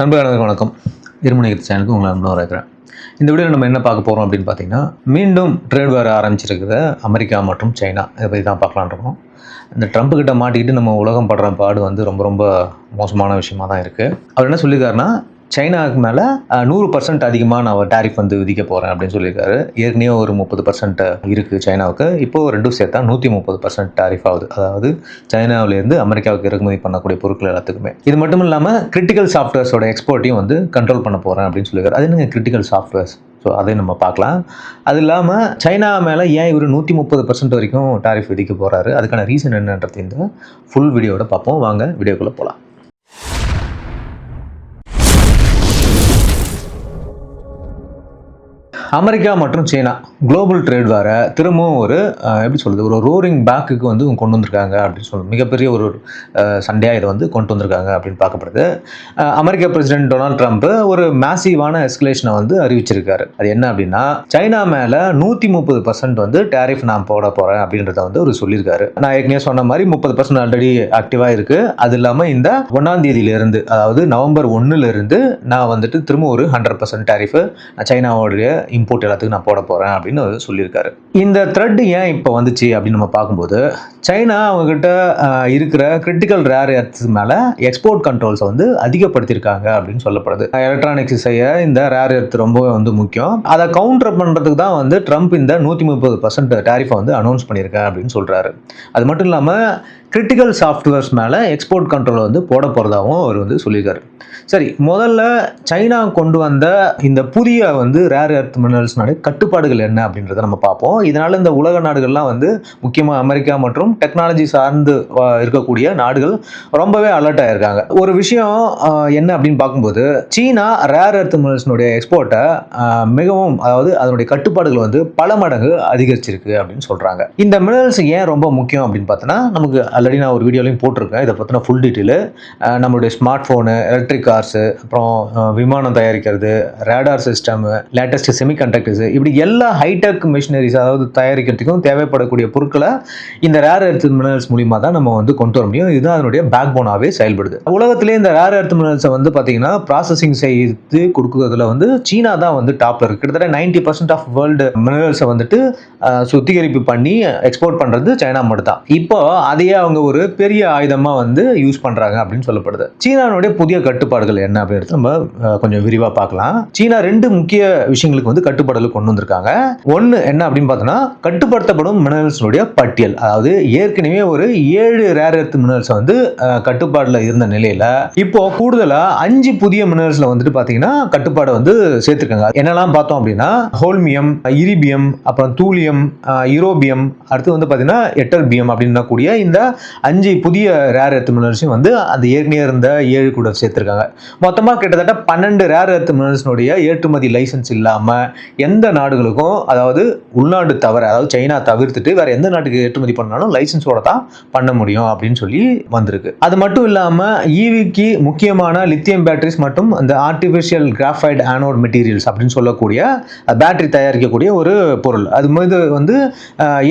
நண்பர்களுக்கு வணக்கம். இருமணிகத்து சேனலுக்கு உங்களை அன்பு வரவேற்கிறேன். இந்த வீடியோவில் நம்ம என்ன பார்க்க போகிறோம் அப்படின்னு பார்த்தீங்கன்னா மீண்டும் ட்ரேட் வேறு ஆரம்பிச்சிருக்கிற அமெரிக்கா மற்றும் சைனா. இதை பற்றி தான் பார்க்கலான்னு இருக்கோம். இந்த ட்ரம்ப் கிட்ட மாட்டிக்கிட்டு நம்ம உலகம் படுற பாடு வந்து ரொம்ப ரொம்ப மோசமான விஷயமா தான் இருக்குது அவர் என்ன சொல்லியிருக்காருன்னா சைனாவுக்கு மேலே நூறு பர்சன்ட் அதிகமாக நான் டேரிஃப் வந்து விதிக்க போகிறேன் அப்படின்னு சொல்லியிருக்காரு. ஏற்கனவே ஒரு முப்பது பர்சன்ட் இருக்குது சைனாவுக்கு. இப்போது ரெண்டும் சேர்த்தா நூற்றி முப்பது பர்சன்ட் டேரிஃப் ஆகுது. அதாவது சைனாவிலேருந்து அமெரிக்காவுக்கு இறக்குமதி பண்ணக்கூடிய பொருட்கள் எல்லாத்துக்குமே. இது மட்டும் இல்லாமல் கிரிட்டிக்கல் சாஃப்ட்வேர்ஸோட எக்ஸ்போர்ட்டையும் வந்து கண்ட்ரோல் பண்ண போகிறேன் அப்படின்னு சொல்லியிருக்காரு. அது என்னங்க கிரிட்டிக்கல் சாஃப்ட்வேர்ஸ் ஸோ அதையும் நம்ம பார்க்கலாம். அது இல்லாமல் சைனா மேலே ஏன் இவர் நூற்றி முப்பது பர்சன்ட் வரைக்கும் டாரிஃப் விதிக்க போகிறாரு அதுக்கான ரீசன் என்னன்றது இந்த ஃபுல் வீடியோவோட பார்ப்போம். வாங்க வீடியோக்குள்ளே போகலாம் அமெரிக்கா மற்றும் சீனா குளோபல் ட்ரேட் வேறு திரும்பவும் ஒரு எப்படி சொல்கிறது ஒரு ரோரிங் பேக்குக்கு வந்து கொண்டு வந்திருக்காங்க அப்படின்னு சொல்லுது மிகப்பெரிய ஒரு சண்டையாக இதை வந்து கொண்டு வந்திருக்காங்க அப்படின்னு பார்க்கப்படுது. அமெரிக்க பிரசிடென்ட் டொனால்ட் ட்ரம்ப் ஒரு மேசிவான எஸ்கலேஷனை வந்து அறிவிச்சிருக்காரு. அது என்ன அப்படின்னா சைனா மேலே நூற்றி முப்பது பர்சன்ட் வந்து டேரிஃப் நான் போட போகிறேன் அப்படின்றத வந்து அவர் சொல்லியிருக்காரு. நான் ஏற்கனவே சொன்ன மாதிரி முப்பது பர்சன்ட் ஆல்ரெடி ஆக்டிவாக இருக்குது அது இல்லாமல் இந்த ஒன்றாம் தேதியிலேருந்து அதாவது நவம்பர் ஒன்றுலேருந்து நான் வந்துட்டு திரும்ப ஒரு ஹண்ட்ரட் பர்சன்ட் டேரிஃபு சைனாவோடைய இம்போர்ட் எல்லாத்துக்கும் நான் போட போகிறேன் அப்படின்னு சொல்லியிருக்காரு. இந்த த்ரெட் ஏன் இப்போ வந்துச்சு அப்படின்னு நம்ம பார்க்கும்போது சைனா அவங்கக்கிட்ட இருக்கிற கிரிட்டிக்கல் ரேர் எர்த்ஸ் மேலே எக்ஸ்போர்ட் கண்ட்ரோல்ஸை வந்து அதிகப்படுத்தியிருக்காங்க அப்படின்னு சொல்லப்படுது. எலக்ட்ரானிக்ஸ் செய்ய இந்த ரேர் எர்த் ரொம்ப வந்து முக்கியம். அதை கவுண்டர் பண்ணுறதுக்கு தான் வந்து ட்ரம்ப் இந்த நூற்றி முப்பது பர்சன்ட் டேரிஃபை வந்து அனௌன்ஸ் பண்ணியிருக்கேன் அப்படின்னு சொல்கிறாரு அது மட்டும் இல்லாமல் கிரிட்டிக்கல் சாஃப்ட்வேர்ஸ் மேலே எக்ஸ்போர்ட் கண்ட்ரோல் வந்து போட போகிறதாகவும் அவர் வந்து சொல்லியிருக்காரு. சரி முதல்ல சைனா கொண்டு வந்த இந்த புதிய வந்து ரேர் எர்த் மினரல்ஸ்னாலே கட்டுப்பாடுகள் என்ன அப்படின்றத நம்ம பார்ப்போம். இதனால் இந்த உலக நாடுகள்லாம் வந்து முக்கியமாக அமெரிக்கா மற்றும் டெக்னாலஜி சார்ந்து இருக்கக்கூடிய நாடுகள் ரொம்பவே அலர்ட் ஆகிருக்காங்க ஒரு விஷயம் என்ன அப்படின்னு பார்க்கும்போது சீனா ரேர் எர்த் மினரல்ஸ்னுடைய எக்ஸ்போர்ட்டை மிகவும் அதாவது அதனுடைய கட்டுப்பாடுகள் வந்து பல மடங்கு அதிகரிச்சிருக்கு அப்படின்னு சொல்கிறாங்க இந்த மினரல்ஸ் ஏன் ரொம்ப முக்கியம் அப்படின்னு பார்த்தோன்னா நமக்கு ஆல்ரெடி நான் ஒரு வீடியோலையும் போட்டிருக்கேன். இதை பற்றின ஃபுல் டீட்டெயிலு நம்மளுடைய ஸ்மார்ட் ஃபோனு எலக்ட்ரிக் கார்ஸு அப்புறம் விமானம் தயாரிக்கிறது ரேடார் சிஸ்டமு லேட்டஸ்ட் செமிகண்டக்டர்ஸு இப்படி எல்லா ஹைடெக் மிஷினரிஸ் அதாவது தயாரிக்கிறதுக்கும் தேவைப்படக்கூடிய பொருட்களை இந்த ரேர் எர்த் மினரல்ஸ் மூலியமாக தான் நம்ம வந்து கொண்டு வர முடியும். இதுதான் அதனுடைய பேக் போனாகவே செயல்படுது. உலகத்திலே இந்த ரேர் எர்த் மினரல்ஸை வந்து பார்த்தீங்கன்னா ப்ராசஸிங் செய்து கொடுக்குறதுல வந்து சீனா தான் வந்து டாப்ல இருக்கு. கிட்டத்தட்ட நைன்டி பர்சன்ட் ஆஃப் வேர்ல்டு மினரல்ஸை வந்துட்டு சுத்திகரிப்பு பண்ணி எக்ஸ்போர்ட் பண்ணுறது சைனா மட்டும் தான் இப்போ அதையே அவங்க ஒரு பெரிய ஆயுதமாக வந்து யூஸ் பண்ணுறாங்க அப்படின்னு சொல்லப்படுது. சீனானுடைய புதிய கட்டுப்பாடுகள் என்ன அப்படின்னு நம்ம கொஞ்சம் விரிவாக பார்க்கலாம். சீனா ரெண்டு முக்கிய விஷயங்களுக்கு வந்து கட்டுப்பாடுகள் கொண்டு வந்திருக்காங்க. ஒன்று என்ன அப்படின்னு பார்த்தோன்னா கட்டுப்படுத்தப்படும் மினரல்ஸ்னுடைய பட்டியல். அதாவது ஏற்கனவே ஒரு ஏழு ரேர் எர்த் மினரல்ஸ் வந்து கட்டுப்பாடில் இருந்த நிலையில் இப்போ கூடுதலாக அஞ்சு புதிய மினரல்ஸில் வந்துட்டு பார்த்தீங்கன்னா கட்டுப்பாடை வந்து சேர்த்துருக்காங்க. என்னெல்லாம் பார்த்தோம் அப்படின்னா ஹோல்மியம் இரிபியம் அப்புறம் தூலியம் யூரோபியம் அடுத்து வந்து பார்த்தீங்கன்னா எட்டர்பியம் அப்படின்னா கூடிய இந்த அஞ்சு புதிய ரேர் எர்த் மினரல்ஸையும் வந்து அந்த ஏற்கனவே இருந்த ஏழு கூட சேர்த்துருக்காங்க. மொத்தமாக கிட்டத்தட்ட பன்னெண்டு ரேர் எர்த் மினரல்ஸ்னுடைய ஏற்றுமதி லைசன்ஸ் இல்லாமல் எந்த நாடுகளுக்கும் அதாவது உள்நாடு தவிர அதாவது சைனா தவிர்த்துட்டு வேற எந்த நாட்டுக்கு ஏற்றுமதி பண்ணாலும் லைசன்ஸோட தான் பண்ண முடியும் அப்படின்னு சொல்லி வந்திருக்கு. அது மட்டும் இல்லாமல் ஈவிக்கு e முக்கியமான லித்தியம் பேட்டரிஸ் மற்றும் அந்த ஆர்டிஃபிஷியல் கிராஃபைட் ஆனோட் மெட்டீரியல்ஸ் அப்படின்னு சொல்லக்கூடிய பேட்டரி தயாரிக்கக்கூடிய ஒரு பொருள். அது மீது வந்து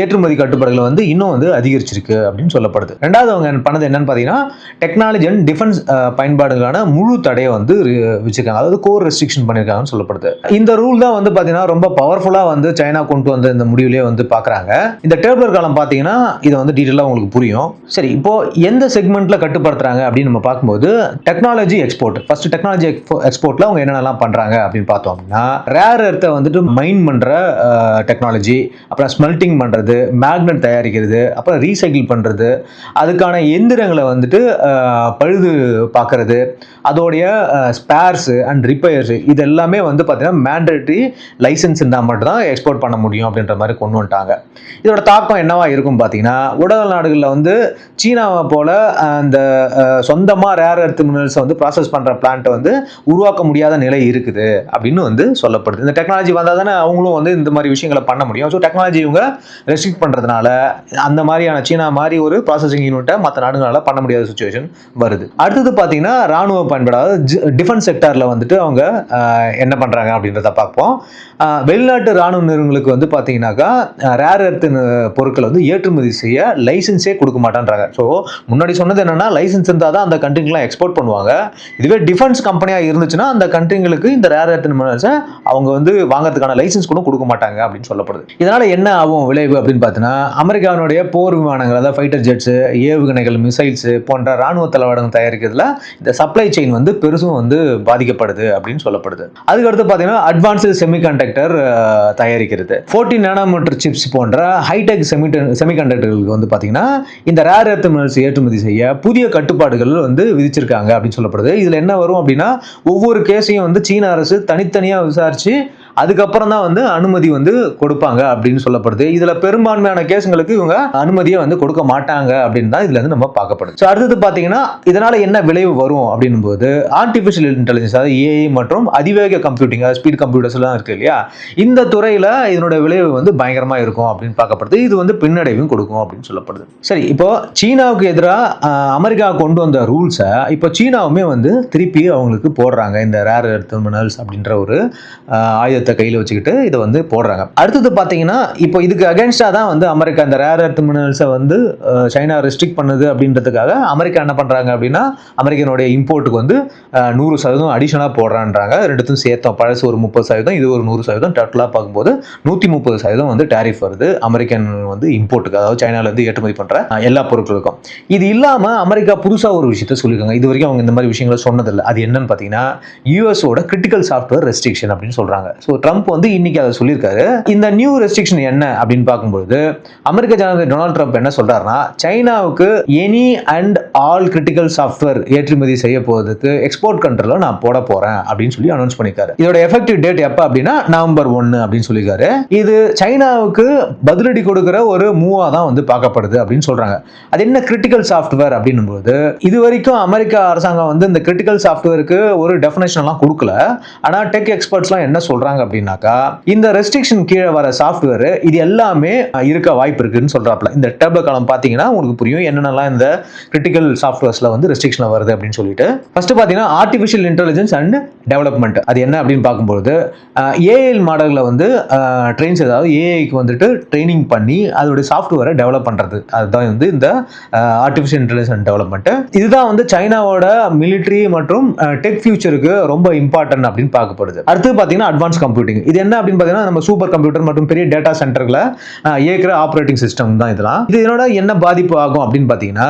ஏற்றுமதி கட்டுப்பாடுகளை வந்து இன்னும் வந்து அதிகரிச்சிருக்கு அப்படின்னு சொல்லப்படுது ரெண்டாவது அவங்க பண்ணது என்னன்னு பார்த்தீங்கன்னா டெக்னாலஜி அண்ட் டிஃபென்ஸ் பயன்பாடுகளான முழு தடையை வந்து வச்சுருக்காங்க வச்சிருக்காங்க. அதாவது கோர் ரெஸ்ட்ரிக்ஷன் பண்ணியிருக்காங்கன்னு சொல்லப்படுது. இந்த ரூல் தான் வந்து பார்த்தீங்கன்னா ரொம்ப பவர்ஃபுல்லாக வந்து சைனா கொண்டு வந்த இந்த முடிவுலேயே வந்து பார்க்குறாங்க. இந்த டேபிளர் காலம் பார்த்தீங்கன்னா இதை வந்து டீட்டெயிலாக உங்களுக்கு புரியும். சரி இப்போ எந்த செக்மெண்ட்டில் கட்டுப்படுத்துறாங்க அப்படின்னு நம்ம பார்க்கும்போது டெக்னாலஜி எக்ஸ்போர்ட் ஃபர்ஸ்ட் டெக்னாலஜி எக்ஸ்போர்ட்டில் அவங்க என்னென்னலாம் பண்ணுறாங்க அப்படின்னு பார்த்தோம் அப்படின்னா ரேர் எர்த்தை வந்துட்டு மைன் பண்ணுற டெக்னாலஜி அப்புறம் ஸ்மெல்ட்டிங் பண்ணுறது மேக்னெட் தயாரிக்கிறது அப்புறம் ரீசைக்கிள் பண்ணுறது அதுக்கான எந்திரங்களை வந்துட்டு பழுது பார்க்கறது அதோடைய ஸ்பேர்ஸு அண்ட் ரிப்பேர்ஸ் இது எல்லாமே வந்து பார்த்தீங்கன்னா மேண்டேட்ரி லைசன்ஸ் இருந்தால் மட்டும்தான் எக்ஸ்போர்ட் பண்ண முடியும் அப்படின்ற மாதிரி கொண்டு வந்துட்டாங்க. இதோட தாக்கம் என்னவா இருக்கும் பார்த்தீங்கன்னா உலக நாடுகளில் வந்து சீனாவை போல அந்த சொந்தமாக ரேர் எர்த் மினரல்ஸை வந்து ப்ராசஸ் பண்ணுற பிளான்ட்டை வந்து உருவாக்க முடியாத நிலை இருக்குது அப்படின்னு வந்து சொல்லப்படுது. இந்த டெக்னாலஜி வந்தால் தானே அவங்களும் வந்து இந்த மாதிரி விஷயங்களை பண்ண முடியும். ஸோ டெக்னாலஜி இவங்க ரெஸ்ட்ரிக்ட் பண்ணுறதுனால அந்த மாதிரியான சீனா மாதிரி ஒரு ப்ராசஸிங் யூனிட்டை மற்ற நாடுகளால் பண்ண முடியாத சுச்சுவேஷன் வருது. அடுத்தது பார்த்தீங்கன்னா ராணுவ பயன்பாடு அதாவது டிஃபென்ஸ் செக்டாரில் வந்துட்டு அவங்க என்ன பண்ணுறாங்க அப்படின்றத பார்ப்போம். வெளிநாட்டு ராணுவ நிறுவனங்களுக்கு வந்து பார்த்தீங்கன்னாக்கா ரேர் எர்த் பொருட்களை வந்து ஏற்றுமதி செய்ய லைசன்ஸே கொடுக்க மாட்டேன்றாங்க. ஸோ முன்னாடி சொன்னது என்னென்னா லைசன்ஸ் இருந்தால் தான் அந்த கண்ட்ரிங்கெலாம் எக்ஸ்போர்ட் பண்ணுவாங்க. இதுவே டிஃபென்ஸ் கம்பெனியாக இருந்துச்சுன்னா அந்த கண்ட்ரிங்களுக்கு இந்த ரேர் எர்த் மினரல்ஸை அவங்க வந்து வாங்குறதுக்கான லைசன்ஸ் கூட கொடுக்க மாட்டாங்க அப்படின்னு சொல்லப்படுது. இதனால் என்ன ஆகும் விளைவு அப்படின்னு பார்த்தீங்கன்னா அமெரிக்காவினுடைய போர் விமானங்கள் அதாவது ஃபைட்டர் ஜெட்ஸ் ஏவுகணைகள் மிசைல்ஸு போன்ற ராணுவ தளவாடங்கள் தயாரிக்கிறதுல இந்த சப்ளை செயின் வந்து பெருசும் வந்து பாதிக்கப்படுது அப்படின்னு சொல்லப்படுது. அதுக்கடுத்து பார்த்தீங்கன்னா அட்வான்ஸ்டு செமிகண்டக்டர் தயாரிக்கிறது. ஃபோர்டீன் நானோமீட்டர் சிப்ஸ் போன்ற ஹைடெக் செமி செமிகண்டக்டர்களுக்கு வந்து பார்த்தீங்கன்னா இந்த ரேர் எர்த் மினரல்ஸ் ஏற்றுமதி செய்ய புதிய கட்டுப்பாடுகள் வந்து விதிச்சிருக்காங்க அப்படின்னு சொல்லப்படுது. இதில் என்ன வரும் அப்படின்னா ஒவ்வொரு கேஸையும் வந்து சீன அரசு தனித்தனியாக விசாரித்து அதுக்கப்புறம் தான் வந்து அனுமதி வந்து கொடுப்பாங்க அப்படின்னு சொல்லப்படுது. இதுல பெரும்பான்மையான கேஸுங்களுக்கு இவங்க அனுமதியை வந்து கொடுக்க மாட்டாங்க அப்படின்னு தான் இதுல இருந்து நம்ம பார்க்கப்படுது. ஸோ அடுத்தது பார்த்தீங்கன்னா இதனால என்ன விளைவு வரும் அப்படின்னும் போது ஆர்டிஃபிஷியல் இன்டெலிஜென்ஸ் அதாவது ஏஐ மற்றும் அதிவேக கம்ப்யூட்டிங் அதாவது ஸ்பீட் கம்ப்யூட்டர்ஸ் எல்லாம் இருக்கு இல்லையா? இந்த துறையில இதனோட விளைவு வந்து பயங்கரமா இருக்கும் அப்படின்னு பார்க்கப்படுது. இது வந்து பின்னடைவும் கொடுக்கும் அப்படின்னு சொல்லப்படுது. சரி இப்போ சீனாவுக்கு எதிராக அமெரிக்கா கொண்டு வந்த ரூல்ஸை இப்போ சீனாவுமே வந்து திருப்பி அவங்களுக்கு போடுறாங்க. இந்த ரேர் எர்த் மினரல்ஸ் அப்படின்ற ஒரு ஆயுத ஆயுதத்தை கையில் வச்சுக்கிட்டு இதை வந்து போடுறாங்க. அடுத்தது பார்த்தீங்கன்னா இப்போ இதுக்கு அகேன்ஸ்டாக தான் வந்து அமெரிக்கா அந்த ரேர் எர்த் மினரல்ஸை வந்து சைனா ரெஸ்ட்ரிக்ட் பண்ணுது அப்படின்றதுக்காக அமெரிக்கா என்ன பண்ணுறாங்க அப்படின்னா அமெரிக்கனுடைய இம்போர்ட்டுக்கு வந்து நூறு சதவீதம் அடிஷனாக போடுறான்றாங்க. ரெண்டுத்தையும் சேர்த்தோம். பழசு ஒரு முப்பது சதவீதம் இது ஒரு நூறு சதவீதம். டோட்டலாக பார்க்கும்போது நூற்றி முப்பது சதவீதம் வந்து டேரிஃப் வருது. அமெரிக்கன் வந்து இம்போர்ட்டுக்கு அதாவது சைனாவிலேருந்து ஏற்றுமதி பண்ணுற எல்லா பொருட்களுக்கும். இது இல்லாமல் அமெரிக்கா புதுசாக ஒரு விஷயத்த சொல்லியிருக்காங்க. இது வரைக்கும் அவங்க இந்த மாதிரி விஷயங்களை சொன்னதில்லை. அது என்னன்னு பார்த்தீங்கன்னா யூஎஸோட கிரிட்டிக்கல் சாஃப்ட்வேர் ரெஸ்ட்ரிக்ஷன் அப்படின்னு சொல்கிறாங்க ஸோ ட்ரம்ப் வந்து இன்னைக்கு அதை சொல்லியிருக்காரு. இந்த நியூ ரெஸ்ட்ரிக்ஷன் என்ன அப்படின்னு பார்க்கும்பொழுது அமெரிக்க ஜனாதிபதி டொனால்ட் ட்ரம்ப் என்ன சொல்றாருன்னா சைனாவுக்கு any and all critical software ஏற்றுமதி செய்ய போவதற்கு எக்ஸ்போர்ட் கண்ட்ரோல நான் போட போறேன் அப்படின்னு சொல்லி அனௌன்ஸ் பண்ணியிருக்காரு. இதோட எஃபெக்டிவ் டேட் எப்போ அப்படின்னா நவம்பர் ஒன்று அப்படின்னு சொல்லியிருக்காரு. இது சைனாவுக்கு பதிலடி கொடுக்கிற ஒரு மூவா தான் வந்து பார்க்கப்படுது அப்படின்னு சொல்றாங்க. அது என்ன கிரிட்டிக்கல் சாஃப்ட்வேர் அப்படின்னும் போது இது வரைக்கும் அமெரிக்கா அரசாங்கம் வந்து இந்த கிரிட்டிக்கல் சாஃப்ட்வேருக்கு ஒரு டெஃபினேஷன் எல்லாம் கொடுக்கல. ஆனா டெக் எக்ஸ்பர்ட்ஸ்லாம் என்ன சொல்றாங்க அப்படின்னாக்கா இந்த ரெஸ்ட்ரிக்ஷன் கீழே வர சாஃப்ட்வேர் இது எல்லாமே இருக்க வாய்ப்பு இருக்குன்னு சொல்றாப்ல. இந்த டேப்ல காலம் பார்த்தீங்கன்னா உங்களுக்கு புரியும் என்னென்னலாம் இந்த கிரிட்டிக்கல் சாஃப்ட்வேர்ஸ்ல வந்து ரெஸ்ட்ரிக்ஷன் வருது அப்படின்னு சொல்லிட்டு. ஃபர்ஸ்ட் பார்த்தீங்கன்னா ஆர்டிஃபிஷியல் இன்டெலிஜென்ஸ் அண்ட் டெவலப்மெண்ட் அது என்ன அப்படின்னு பார்க்கும்போது ஏஐஎல் மாடலில் வந்து ட்ரெயின்ஸ் ஏதாவது ஏஐக்கு வந்துட்டு ட்ரைனிங் பண்ணி அதோடைய சாஃப்ட்வேரை டெவலப் பண்ணுறது அதுதான் வந்து இந்த ஆர்டிஃபிஷியல் இன்டெலிஜென்ஸ் அண்ட் டெவலப்மெண்ட் இதுதான் வந்து சைனாவோட மிலிட்ரி மற்றும் டெக் ஃபியூச்சருக்கு ரொம்ப இம்பார்ட்டன்ட் அப்படின்னு பார்க்கப்படுது. அடுத்து பார்த்தீங்கன்னா அட்வான்ஸ் கம்பெனி கம்ப்யூட்டிங் இது என்ன அப்படின்னு பார்த்தீங்கன்னா நம்ம சூப்பர் கம்ப்யூட்டர் மற்றும் பெரிய டேட்டா சென்டர்களை இயக்கிற ஆப்ரேட்டிங் சிஸ்டம் தான் இதெல்லாம். இது இதனோட என்ன பாதிப்பு ஆகும் அப்படின்னு பார்த்தீங்கன்னா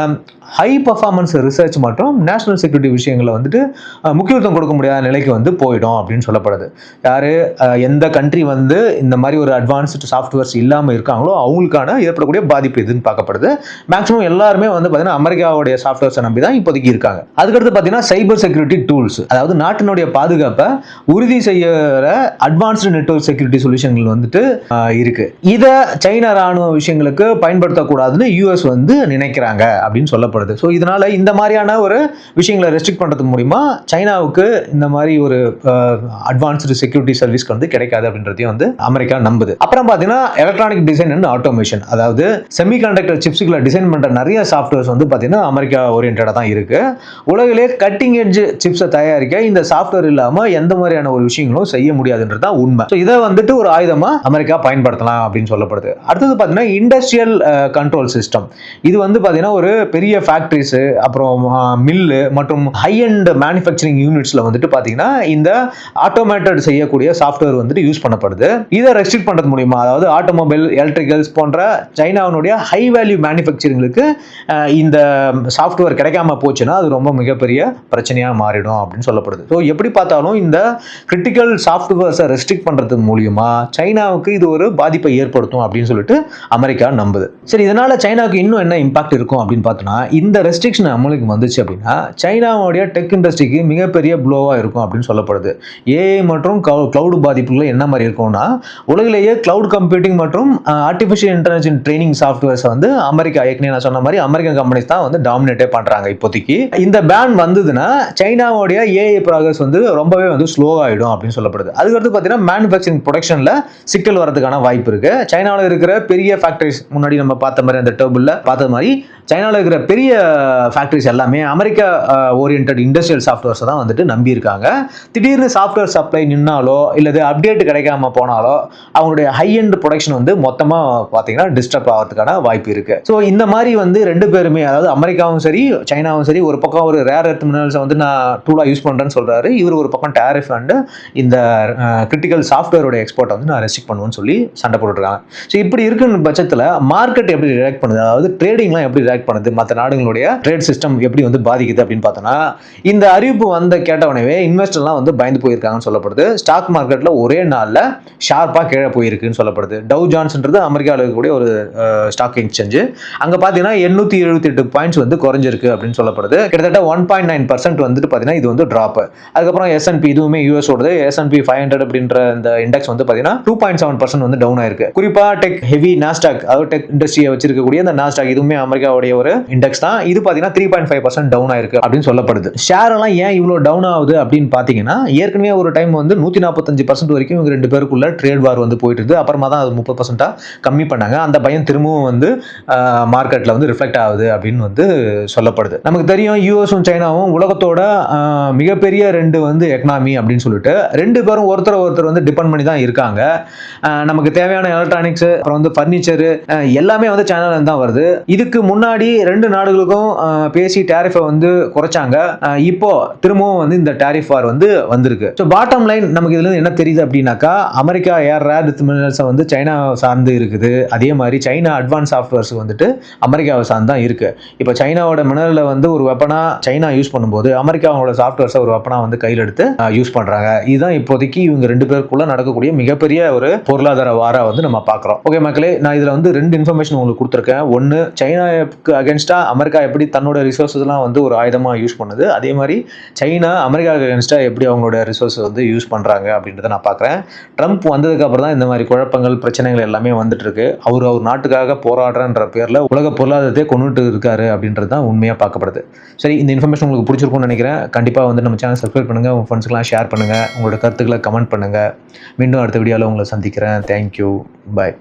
ஹை பர்ஃபார்மன்ஸ் ரிசர்ச் மற்றும் நேஷனல் செக்யூரிட்டி விஷயங்களை வந்துட்டு முக்கியத்துவம் கொடுக்க முடியாத நிலைக்கு வந்து போயிடும் அப்படின்னு சொல்லப்படுது. யார் எந்த கண்ட்ரி வந்து இந்த மாதிரி ஒரு அட்வான்ஸ்டு சாஃப்ட்வேர்ஸ் இல்லாமல் இருக்காங்களோ அவங்களுக்கான ஏற்படக்கூடிய பாதிப்பு இதுன்னு பார்க்கப்படுது. மேக்ஸிமம் எல்லாருமே வந்து பார்த்தீங்கன்னா அமெரிக்காவுடைய சாஃப்ட்வேர்ஸை நம்பி தான் இப்போதைக்கு இருக்காங்க. அதுக்கடுத்து பார்த்தீங்கன்னா சைபர் செக்யூரிட்டி டூல்ஸ் அதாவது நாட்டினுடைய பாதுகாப்பை உறுதி செய்யற அட்வான்ஸ்டு நெட்வொர்க் செக்யூரிட்டி சொல்யூஷன்கள் வந்துட்டு இருக்கு. இதை சைனா ராணுவ விஷயங்களுக்கு பயன்படுத்தக்கூடாதுன்னு யூஎஸ் வந்து நினைக்கிறாங்க அப்படின்னு சொல்லப்படுது. ஸோ இதனால இந்த மாதிரியான ஒரு விஷயங்களை ரெஸ்ட்ரிக்ட் பண்ணுறது மூலிமா சைனாவுக்கு இந்த மாதிரி ஒரு அட்வான்ஸ்டு செக்யூரிட்டி சர்வீஸ்க்கு வந்து கிடைக்காது அப்படின்றதையும் வந்து அமெரிக்கா நம்புது. அப்புறம் பார்த்தீங்கன்னா எலக்ட்ரானிக் டிசைன் அண்ட் ஆட்டோமேஷன் அதாவது செமிகண்டக்டர் சிப்ஸுக்குள்ள டிசைன் பண்ணுற நிறைய சாஃப்ட்வேர்ஸ் வந்து பார்த்தீங்கன்னா அமெரிக்கா ஓரியன்டாக தான் இருக்குது உலகிலே கட்டிங் எட்ஜ் சிப்ஸை தயாரிக்க இந்த சாஃப்ட்வேர் இல்லாமல் எந்த மாதிரியான ஒரு விஷயங்களும் செய்ய முடியாதுன்றது தான் உண்மை. ஸோ இதை வந்துட்டு ஒரு ஆயுதமாக அமெரிக்கா பயன்படுத்தலாம் அப்படின்னு சொல்லப்படுது. அடுத்தது பார்த்தீங்கன்னா இண்டஸ்ட்ரியல் கண்ட்ரோல் சிஸ்டம் இது வந்து பார்த்தீங்கன்னா ஒரு பெரிய ஃபேக்ட்ரிஸு அப்புறம் மில்லு மற்றும் ஹை அண்ட் மேனுஃபேக்சரிங் யூனிட்ஸில் வந்துட்டு பார்த்தீங்கன்னா இந்த ஆட்டோமேட்டட் செய்யக்கூடிய சாஃப்ட்வேர் வந்துட்டு யூஸ் பண்ணப்படுது. இதை ரெஸ்ட்ரிக்ட் பண்ணுறது மூலியமா அதாவது ஆட்டோமொபைல் எலக்ட்ரிக்கல்ஸ் போன்ற சைனாவினுடைய ஹை வேல்யூ மேனுஃபேக்சரிங்களுக்கு இந்த சாஃப்ட்வேர் கிடைக்காம போச்சுன்னா அது ரொம்ப மிகப்பெரிய பிரச்சனையாக மாறிடும் அப்படின்னு சொல்லப்படுது. ஸோ எப்படி பார்த்தாலும் இந்த கிரிட்டிக்கல் சாஃப்ட்வேர்ஸை ரெஸ்ட்ரிக்ட் பண்ணுறது மூலியமா சைனாவுக்கு இது ஒரு பாதிப்பை ஏற்படுத்தும் அப்படின்னு சொல்லிட்டு அமெரிக்கா நம்புது. சரி இதனால சைனாவுக்கு இன்னும் என்ன இம்பாக்ட் இருக்கும் அப்படின்னு பார்த்தோன்னா இந்த ரெஸ்ட்ரிக்ஷன் அமலுக்கு வந்துச்சு அப்படின்னா சைனாவுடைய டெக் இண்டஸ்ட்ரிக்கு மிகப்பெரிய ப்ளோவாக இருக்கும் அப்படின்னு சொல்லப்படுது. ஏஐ மற்றும் கிளவுட் பாதிப்புகள் என்ன மாதிரி இருக்கும்னா உலகிலேயே கிளவுட் கம்ப்யூட்டிங் மற்றும் ஆர்டிஃபிஷியல் இன்டெலிஜென்ஸ் ட்ரைனிங் சாஃப்ட்வேர்ஸை வந்து அமெரிக்கா ஏற்கனவே நான் சொன்ன மாதிரி அமெரிக்கன் கம்பெனிஸ் தான் வந்து டாமினேட்டே பண்ணுறாங்க இப்போதைக்கு. இந்த பேன் வந்ததுன்னா சைனாவுடைய ஏஐ ப்ராக்ரஸ் வந்து ரொம்பவே வந்து ஸ்லோ ஆகிடும் அப்படின்னு சொல்லப்படுது. அதுக்கடுத்து பார்த்தீங்கன்னா மேனுஃபேக்சரிங் ப்ரொடக்ஷனில் சிக்கல் வரதுக்கான வாய்ப்பு இருக்குது சைனாவில் இருக்கிற பெரிய ஃபேக்டரிஸ் முன்னாடி நம்ம பார்த்த மாதிரி அந்த டேபிளில் பார்த்த மாதிரி சைனாவில் இருக்கிற பெரிய ஃபேக்ட்ரிஸ் எல்லாமே அமெரிக்கா ஓரியன்ட் இண்டஸ்ட்ரியல் சாஃப்ட்வேர்ஸை தான் வந்துட்டு நம்பியிருக்காங்க. திடீர்னு சாஃப்ட்வேர் சப்ளை நின்னாலோ இல்லது அப்டேட் கிடைக்காம போனாலோ அவங்களுடைய ஹை எண்ட் ப்ரொடக்ஷன் வந்து மொத்தமாக பார்த்தீங்கன்னா டிஸ்டர்ப் ஆகிறதுக்கான வாய்ப்பு இருக்கு. ஸோ இந்த மாதிரி வந்து ரெண்டு பேருமே அதாவது அமெரிக்காவும் சரி சைனாவும் சரி ஒரு பக்கம் ஒரு ரேர் எர்த் மினரல்ஸை வந்து நான் டூலாக யூஸ் பண்ணுறேன்னு சொல்றாரு. இவர் ஒரு பக்கம் டேரிஃப் அண்டு இந்த கிரிட்டிக்கல் சாஃப்ட்வேரோட எக்ஸ்போர்ட்டை வந்து நான் ரெஸ்ட்ரிக்ட் பண்ணுவேன்னு சொல்லி சண்டை போட்டுருக்காங்க ஸோ இப்படி இருக்கிற பட்சத்தில் மார்க்கெட் எப்படி ரியாக்ட் பண்ணுது? அதாவது ட்ரேடிங்லாம் எப்படி ரியாக்ட் பண்ணுது? மற்ற நாடு நாடுகளுடைய ட்ரேட் சிஸ்டம் எப்படி வந்து பாதிக்குது அப்படின்னு பார்த்தோன்னா இந்த அறிவிப்பு வந்த கேட்டவனவே இன்வெஸ்டர்லாம் வந்து பயந்து போயிருக்காங்கன்னு சொல்லப்படுது. ஸ்டாக் மார்க்கெட்டில் ஒரே நாளில் ஷார்ப்பாக கீழே போயிருக்குன்னு சொல்லப்படுது. டவு ஜான்ஸ்ன்றது அமெரிக்காவில் இருக்கக்கூடிய ஒரு ஸ்டாக் எக்ஸ்சேஞ்சு அங்கே பார்த்தீங்கன்னா எண்ணூற்றி எழுபத்தி எட்டு பாயிண்ட்ஸ் வந்து குறைஞ்சிருக்கு அப்படின்னு சொல்லப்படுது. கிட்டத்தட்ட ஒன் பாயிண்ட் நைன் பர்சன்ட் வந்துட்டு பார்த்தீங்கன்னா இது வந்து ட்ராப் அதுக்கப்புறம் எஸ்என்பி இதுவுமே யூஎஸ் ஓடுது. எஸ்என்பி ஃபைவ் ஹண்ட்ரட் அப்படின்ற இந்த இண்டெக்ஸ் வந்து பார்த்தீங்கன்னா டூ பாயிண்ட் செவன் பர்சன்ட் வந்து டவுன் ஆயிருக்கு. குறிப்பாக டெக் ஹெவி நாஸ்டாக் அதாவது டெக் இண்டஸ்ட்ரியை வச்சிருக்கக்கூடிய இந்த நாஸ்டாக் இதுவுமே அமெரிக்காவுடைய ஒரு இண்டெக்ஸ் தான் இது பார்த்தீங்கன்னா three point five percent down ஆயிருக்கு அப்படின்னு சொல்லப்படுது. ஷேர் எல்லாம் ஏன் இவ்வளோ டவுன் ஆகுது அப்படின்னு பார்த்தீங்கன்னா ஏற்கனவே ஒரு டைம் வந்து நூற்றி நாற்பத்தஞ்சு பர்சன்ட் வரைக்கும் இவங்க ரெண்டு பேருக்குள்ள ட்ரேட் வார் வந்து போயிட்டு இருக்கு. அப்புறமா தான் அது முப்பது பர்சன்ட்டாக கம்மி பண்ணாங்க. அந்த பயம் திரும்பவும் வந்து மார்க்கெட்டில் வந்து ரிஃப்ளெக்ட் ஆகுது அப்படின்னு வந்து சொல்லப்படுது. நமக்கு தெரியும் யூஎஸும் சைனாவும் உலகத்தோட மிகப்பெரிய ரெண்டு வந்து எக்கனாமி அப்படின்னு சொல்லிட்டு ரெண்டு பேரும் ஒருத்தர் ஒருத்தர் வந்து டிபெண்ட் பண்ணி தான் இருக்காங்க. நமக்கு தேவையான எலக்ட்ரானிக்ஸ் அப்புறம் வந்து ஃபர்னிச்சரு எல்லாமே வந்து சைனால தான் வருது. இதுக்கு முன்னாடி ரெண்டு நாடுகளுக்கும் பேசி டேரிஃபை வந்து குறைச்சாங்க. இப்போ திரும்பவும் வந்து இந்த டேரிஃப் வார் வந்து வந்திருக்கு. ஸோ பாட்டம் லைன் நமக்கு இதுல என்ன தெரியுது அப்படின்னாக்கா அமெரிக்கா ஏர் ரேர் மினரல்ஸை வந்து சைனா சார்ந்து இருக்குது. அதே மாதிரி சைனா அட்வான்ஸ் சாஃப்ட்வேர்ஸ் வந்துட்டு அமெரிக்காவை சார்ந்து தான் இருக்கு. இப்போ சைனாவோட மினரலை வந்து ஒரு வெப்பனா சைனா யூஸ் பண்ணும்போது அமெரிக்காவோட சாஃப்ட்வேர்ஸை ஒரு வெப்பனா வந்து கையில் எடுத்து யூஸ் பண்றாங்க. இதுதான் இப்போதைக்கு இவங்க ரெண்டு பேருக்குள்ள நடக்கக்கூடிய மிகப்பெரிய ஒரு பொருளாதார வாரா வந்து நம்ம பார்க்குறோம். ஓகே மக்களே நான் இதில் வந்து ரெண்டு இன்ஃபர்மேஷன் உங்களுக்கு கொடுத்துருக்கேன். ஒன்று சைனாவுக்கு அகேன்ஸ்டா அமெரிக்கா எப்படி தன்னோட ரிசோர்ஸஸ்லாம் வந்து ஒரு ஆயுதமாக யூஸ் பண்ணுது? அதே மாதிரி சைனா அமெரிக்கா அகேன்ஸ்டாக எப்படி அவங்களோட ரிசோர்ஸ் வந்து யூஸ் பண்ணுறாங்க அப்படின்றத நான் பார்க்குறேன். ட்ரம்ப் வந்ததுக்கப்புறம் தான் இந்த மாதிரி குழப்பங்கள் பிரச்சனைகள் எல்லாமே வந்துட்டுருக்கு அவர் அவர் நாட்டுக்காக போராடுறன்ற பேரில் உலக பொருளாதாரத்தை கொண்டுட்டு இருக்காரு அப்படின்றது தான் உண்மையாக பார்க்கப்படுது. சரி இந்த இன்ஃபர்மேஷன் உங்களுக்கு பிடிச்சிருக்கும்னு நினைக்கிறேன். கண்டிப்பாக வந்து நம்ம சேனல் சப்ஸ்கிரைப் பண்ணுங்கள் உங்கள் ஃப்ரெண்ட்ஸ்க்கெலாம் ஷேர் பண்ணுங்கள் உங்களோட கருத்துக்களை கமெண்ட் பண்ணுங்கள் மீண்டும் அடுத்த வீடியோவில் உங்களை சந்திக்கிறேன். Thank you bye